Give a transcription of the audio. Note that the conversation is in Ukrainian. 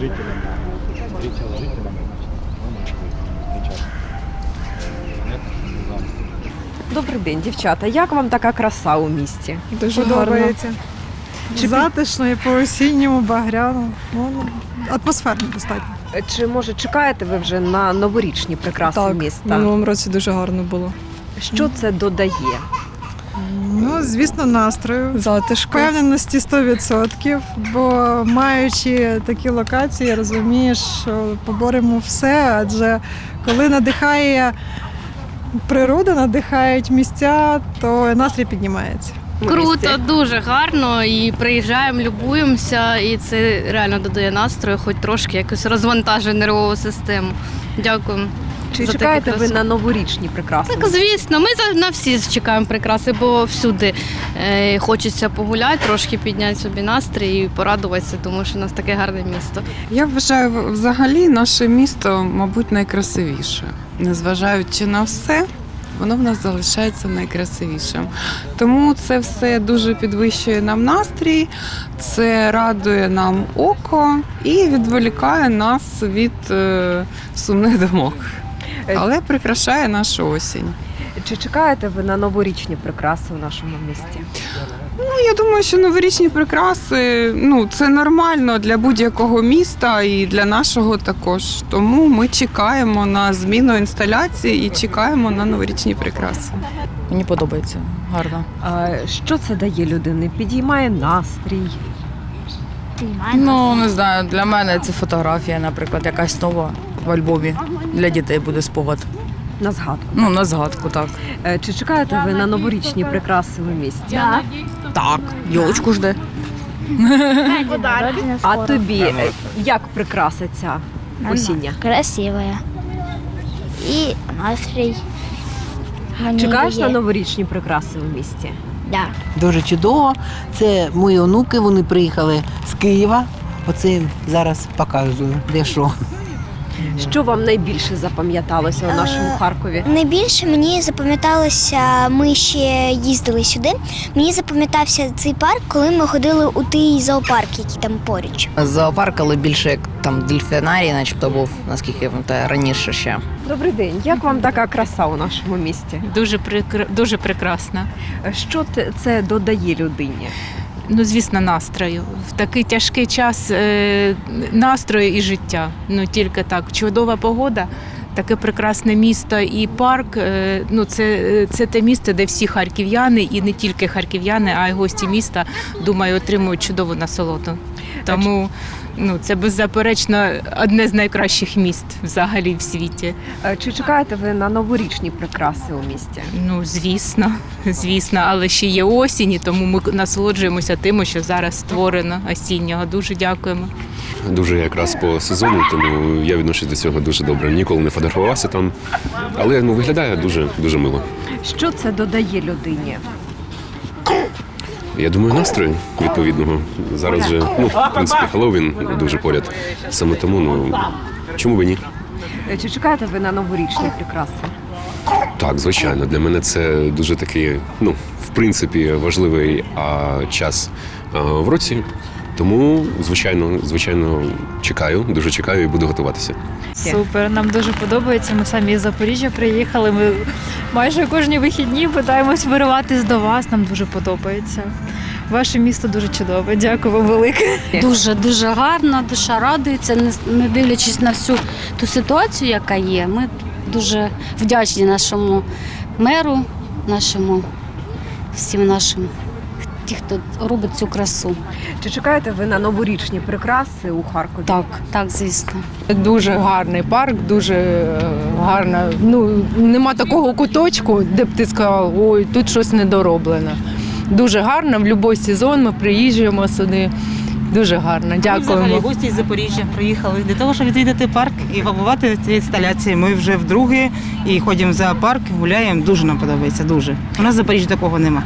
Жителям, встречал с жителями, Добрий день, дівчата. Як вам така краса у місті? Дуже Подобається. Чи Затишно і по осінньому багряно. Ну, атмосферно достатньо. Чи може чекаєте ви вже на новорічні прикраси Так, міста? в минулому році дуже гарно було. Що це додає? Ну, звісно, настрою. Затишко. Впевненості 100%, бо маючи такі локації, розумієш, що поборемо все, адже коли надихає природа, надихають місця, то настрій піднімається. Круто, дуже гарно. І приїжджаємо, любуємося, і це реально додає настрою, хоч трошки якось розвантажує нервову систему. Дякуємо. Чи за чекаєте ви на новорічні прикраси? Так, звісно, ми за- на всі чекаємо прикраси, бо всюди е, хочеться погуляти, трошки підняти собі настрій і порадуватися, тому що у нас таке гарне місто. Я вважаю, взагалі наше місто, мабуть, найкрасивіше. Незважаючи на все, воно в нас залишається найкрасивішим. Тому це все дуже підвищує нам настрій, це радує нам око і відволікає нас від е, сумних думок. Але прикрашає нашу осінь. Чи чекаєте ви на новорічні прикраси у нашому місті? Ну, я думаю, що новорічні прикраси ну це нормально для будь-якого міста і для нашого також. Тому ми чекаємо на зміну інсталяції і чекаємо на новорічні прикраси. Мені подобається гарно. А, що це дає людині? Підіймає настрій. Ну не знаю, для мене це фотографія, наприклад, якась нова в альбомі. Для дітей буде спогад. На згадку. Ну, на згадку, так. Е, Чи чекаєте ви на новорічні прикраси у місті? Так, йолочку жде. А тобі е, як прикраса ця осіння? Красивая. І настрій. Мені Чекаєш на дає. новорічні прикраси у місті? Да. Дуже чудово. Це мої онуки, вони приїхали з Києва. Оце їм зараз показую, де що. Що вам найбільше запам'яталося у нашому Е, Харкові? Найбільше мені запам'яталося, ми ще їздили сюди. Мені запам'ятався цей парк, коли ми ходили у той зоопарк, який там поруч. Зоопарк, але більше як там дельфінарій, начебто був, наскільки я пам'ятаю, раніше ще. Добрий день. Як вам така краса у нашому місті? Дуже прикр... дуже прекрасно. Е, Що те- це додає людині? Ну, звісно, настрою. В такий тяжкий час е, настрою і життя. Ну тільки так. Чудова погода, таке прекрасне місто і парк. е, Ну, це, це те місце, де всі харків'яни, і не тільки харків'яни, а й гості міста, думаю, отримують чудову насолоду. Тому ну, це беззаперечно одне з найкращих міст взагалі в світі. Е, Чи чекаєте ви на новорічні прикраси у місті? Ну, звісно, звісно, але ще є осінь, тому ми насолоджуємося тим, що зараз створено осіннього. Дуже дякуємо. Дуже якраз по сезону, тому я відношусь до цього дуже добре. Ніколи не фотографувався там, але ну виглядає дуже дуже мило. Що це додає людині? Я думаю, настрою відповідного зараз же ну в принципі Хеллоуін дуже поряд. Саме тому ну чому би ні? Е, Чи чекаєте ви на новорічні прикраси? Так, звичайно, для мене це дуже такий, ну в принципі, важливий а, час а, в році. Тому, звичайно, звичайно, чекаю, дуже чекаю і буду готуватися. Супер, нам дуже подобається. Ми самі з Запоріжжя приїхали. Ми майже кожні вихідні питаємось вириватись до вас. Нам дуже подобається. Ваше місто дуже чудове. Дякую вам велике. Дуже дуже гарно, душа радується, не, не дивлячись на всю ту ситуацію, яка є. Ми дуже вдячні нашому меру, нашому всім нашим, ті, хто робить цю красу. Чи чекаєте ви на новорічні прикраси у Харкові? Так, так, звісно. Дуже гарний парк, дуже е, гарно. Ну нема такого куточку, де б ти сказав, ой, тут щось недороблено. Дуже гарно, в будь-який сезон ми приїжджаємо сюди. Дуже гарно. Взагалі гості з Запоріжжя приїхали для того, щоб відвідати парк і побувати ці інсталяції. Ми вже вдруге і ходимо в зоопарк, гуляємо. Дуже нам подобається. Дуже у нас в Запоріжжі такого нема.